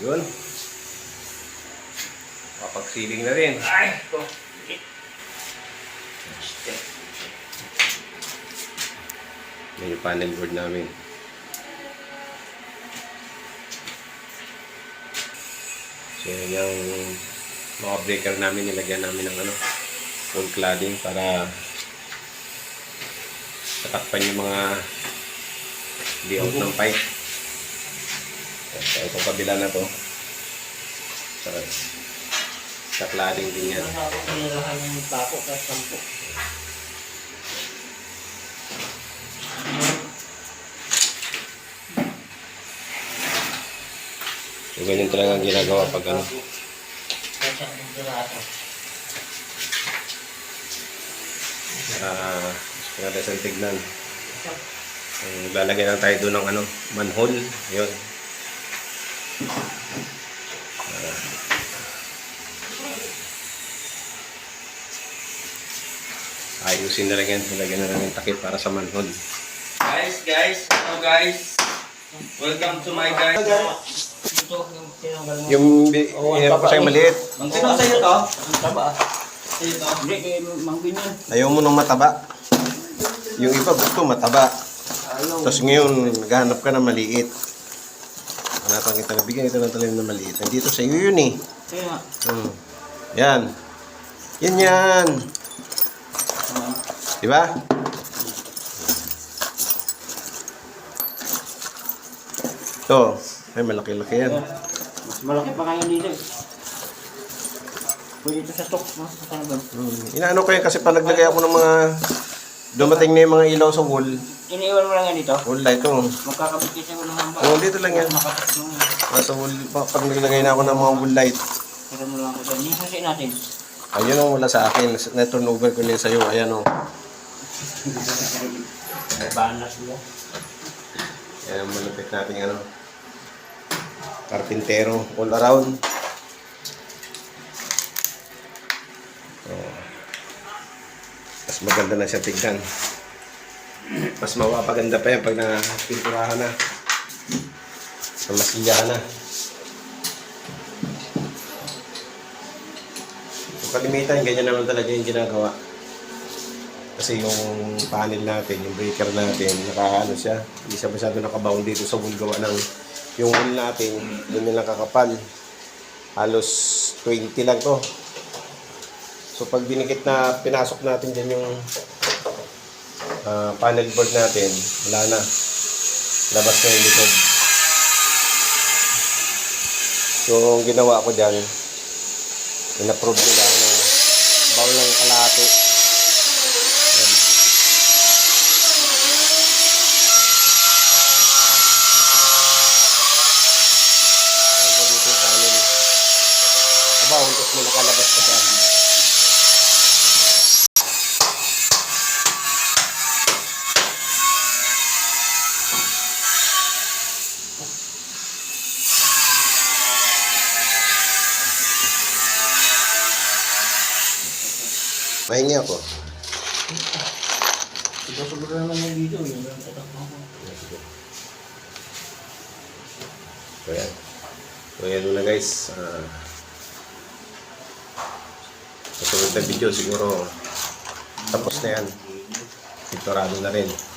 Yun. Kapagsiling na rin. Ay, ito. Yan yung panel board namin. So yan yung mga breaker namin, nilagyan namin ng ano, full cladding para tatakpan yung mga layout ng pipe. So itong kabila na to. So, sa cladding din yan. So ganyan talaga ang ginagawa pag ano. Pirato. Ah, uh, tignan. Um, lalagay lang tayo doon ng ano, manhole. Yun. Ah, ayusin na lang yan. Lagyan na lang yung takip para sa manhole. Guys, guys, hello guys. Welcome to my guys. Ito yung yan pa sa'yo maliit. Ang sino sa'yo to? Ang taba. Sa'yo to? Hindi, kay Mang Binyan. Ayaw mo ng mataba. Yung iba gusto mataba. Tapos ngayon, naghahanap ka ng maliit. Hanapan kita na bigyan ito ng talim na maliit. Nandito sa iyo yun eh. Kaya. Hmm. Yan. Yan yan. Di ba? Ito. Ay, malaki-laki yan. Mas malaki pa kaya dito. eh. Pwede ito sa stock. No? Talagang. Hmm. Inaano ko yan kasi pag naglagay ako ng mga dumating na yung mga ilaw sa wall. Iniwan mo lang yan dito. Wall light ito. Magkakabit kasi ako ng hamba. Oh, dito lang yan. Makapit mo. Nasa wall, pag naglagay na ako ng mga wall light. Tira mo lang ako dyan. Yung susi natin. Ayun ang wala sa akin. Na-turn over ko na sa'yo. Ayan o. May banas mo. Yan ang malapit nating ano. Karpintero. All around. Maganda na siya tignan. Mas mapapaganda pa yan pag napinturahan na. Namasiyahan na. Kung kalimitan, ganyan naman talaga yung ginagawa. Kasi yung panel natin, yung breaker natin, nakaano siya. Hindi siya masyado nakabound dito sa wall gawa ng yung wall natin, yun lang kakapal. Halos 20 lang to. So pag dinikit na pinasok natin dyan yung ah, panel board natin, wala na. Labas na yung likod. So ang ginawa ko dyan, in-approve nila ng bawal ng kalahati. Aba, huntos mo nakalabas pa Mahingi ako. Ito siguro naman yung dito. Yung tatakbo ko. So yan. So yan muna guys. Uh, sa sunod na video siguro tapos na yan. Pinturado na rin.